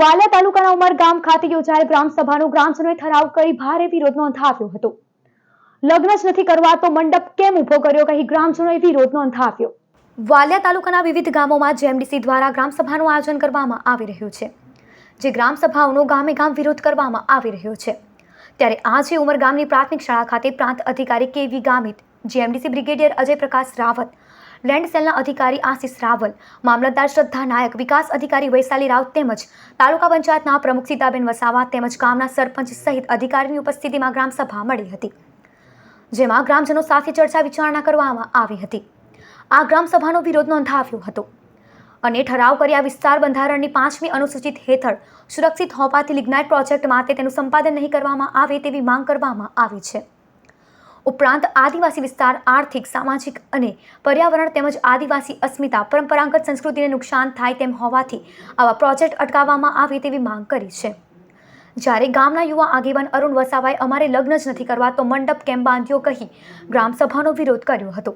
વાલિયા તાલુકાના ઉમરગામ ખાતે યોજાયેલ ગ્રામસભાનો ગ્રામજનોએ ઠરાવ કરી ભારે વિરોધ નોંધાવ્યો હતો. લગ્ન જ નથી કરવા તો મંડપ કેમ ઊભો કર્યો કહી ગ્રામજનોએ વિરોધ નોંધાવ્યો. વાલિયા તાલુકાના વિવિધ ગામોમાં જેએમડીસી દ્વારા ગ્રામસભાનું આયોજન કરવામાં આવી રહ્યું છે, જે ગ્રામસભાઓનો ગામે ગામ વિરોધ કરવામાં આવી રહ્યો છે. ત્યારે આજે ઉમરગામની પ્રાથમિક શાળા ખાતે પ્રાંત અધિકારી K V Gamit, JMDC brigadier Ajay Prakash Rawat land સેલના અધિકારી આશિષ રાવલ, મામલતદાર શ્રદ્ધા નાયક, વિકાસ અધિકારી વૈશાલી રાવ તેમજ તાલુકા પંચાયતના પ્રમુખ સીતાબેન વસાવા તેમજ ગામના સરપંચ સહિત અધિકારીની ઉપસ્થિતિમાં ગ્રામસભા મળી હતી, જેમાં ગ્રામજનો સાથે ચર્ચા વિચારણા કરવામાં આવી હતી. આ ગ્રામસભાનો વિરોધ નોંધાવ્યો હતો અને ઠરાવ કર્યા વિસ્તાર બંધારણની પાંચમી અનુસૂચિત હેઠળ સુરક્ષિત હોવાથી લિગ્નાઇટ પ્રોજેક્ટ માટે તેનું સંપાદન નહીં કરવામાં આવે તેવી માંગ કરવામાં આવી છે. ઉપરાંત આદિવાસી વિસ્તાર, આર્થિક, સામાજિક અને પર્યાવરણ તેમજ આદિવાસી અસ્મિતા પરંપરાગત સંસ્કૃતિને નુકસાન થાય તેમ હોવાથી આવા પ્રોજેક્ટ અટકાવવામાં આવે તેવી માંગ કરી છે. જ્યારે ગામના યુવા આગેવાન અરુણ વસાવાએ અમારે લગ્ન જ નથી કરવા તો મંડપ કેમ બાંધ્યો કહી ગ્રામસભાનો વિરોધ કર્યો હતો.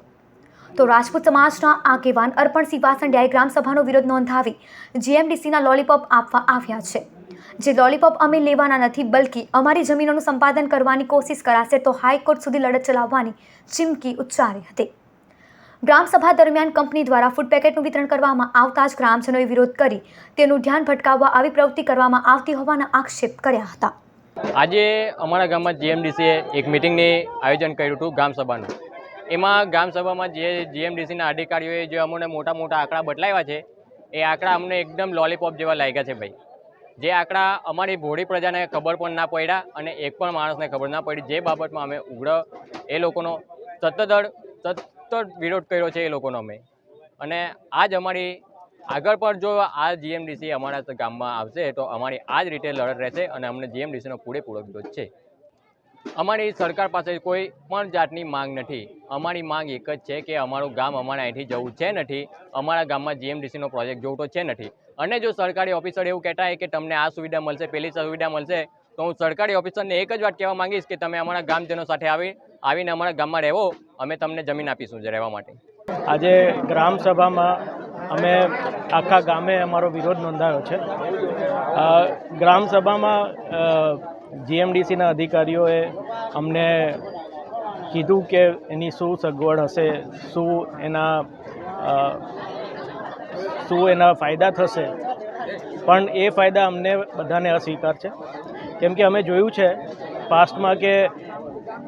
તો રાજપૂત સમાજના આગેવાન અર્પણસિંહ વાસંડિયાએ ગ્રામસભાનો વિરોધ નોંધાવી જીએમડીસીના લોલીપોપ આપવા આવ્યા છે. જે લોલીપોપ અમે લેવાના નથી, બલકી અમારી જમીનોનું સંપાદન કરવાની કોશિશ કરાશે તો હાઈકોર્ટ સુધી લડત ચલાવવાની ચીમકી ઉચ્ચારી હતી. ગ્રામસભા દરમિયાન કંપની દ્વારા ફૂડ પેકેટનું વિતરણ કરવામાં આવતા જ ગ્રામજનોએ વિરોધ કરી તેનું ધ્યાન ભટકાવવા આવી પ્રવૃત્તિ કરવામાં આવતી હોવાના આક્ષેપ કર્યા હતા. આજે અમારા ગામમાં જીએમડીસીએ એક મિટિંગની આયોજન કર્યું હતું ગ્રામસભાનું એમાં ગ્રામસભામાં જે જીએમડીસીના અધિકારીઓએ જે અમને મોટા મોટા આંકડા બદલાવ્યા છે, એ આંકડા અમને એકદમ લોલીપોપ જેવા લાગ્યા છે ભાઈ. જે આંકડા અમારી ભોળી પ્રજાને ખબર પણ ના પડ્યા અને એક પણ માણસને ખબર ના પડી જે બાબતમાં અમે ઉગ્ર એ લોકોનો સતત સતત વિરોધ કર્યો છે એ લોકોનો અમે. અને આજ અમારી આગળ પણ જો આ જીએમડીસી અમારા ગામમાં આવશે તો અમારી આ જ રીતે લડત રહેશે અને અમને જીએમડીસીનો પૂરેપૂરો વિરોધ છે. અમારી સરકાર પાસે કોઈ પણ જાતની માંગ નથી. અમારી માંગ એક જ છે કે અમારું ગામ અમારે અહીંથી જવું છે નથી. અમારા ગામમાં જીએમડીસીનો પ્રોજેક્ટ જોવતો છે નથી. અને જો સરકારી ઓફિસર એવું કહેતા કે તમને આ સુવિધા મળશે પેલી સુવિધા મળશે તો હું સરકારી ઓફિસરને એક જ વાત કહેવા માંગીશ કે તમે અમારા ગામજનો સાથે આવી આવીને અમારા ગામમાં રહેવો. અમે તમને જમીન આપીશું રહેવા માટે. આજે ગ્રામસભામાં અમે આખા ગામે અમારો વિરોધ નોંધાયો છે. અ, ગ્રામ સભામાં જીએમડીસીના અધિકારીઓએ અમને કીધું કે એની શું સગવડ હશે, શું એના શું એના ફાયદા થશે. પણ એ ફાયદા અમને બધાને અસ્વીકાર છે. કેમ કે અમે જોયું છે, પાસ્ટમાં કે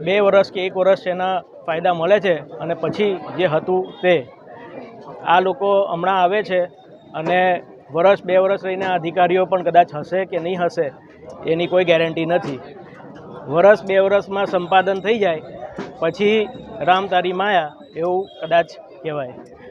બે વર્ષ કે એક વર્ષ એના ફાયદા મળે છે અને પછી જે હતું તે. આ લોકો હમણાં આવે છે અને વર્ષ, બે વર્ષ રહીને અધિકારીઓ પણ કદાચ હશે કે નહીં હશે, એની કોઈ ગેરંટી નથી. વર્ષ, બે વર્ષમાં સંપાદન થઈ જાય, પછી રામ તારી માયા એવું કદાચ કહેવાય.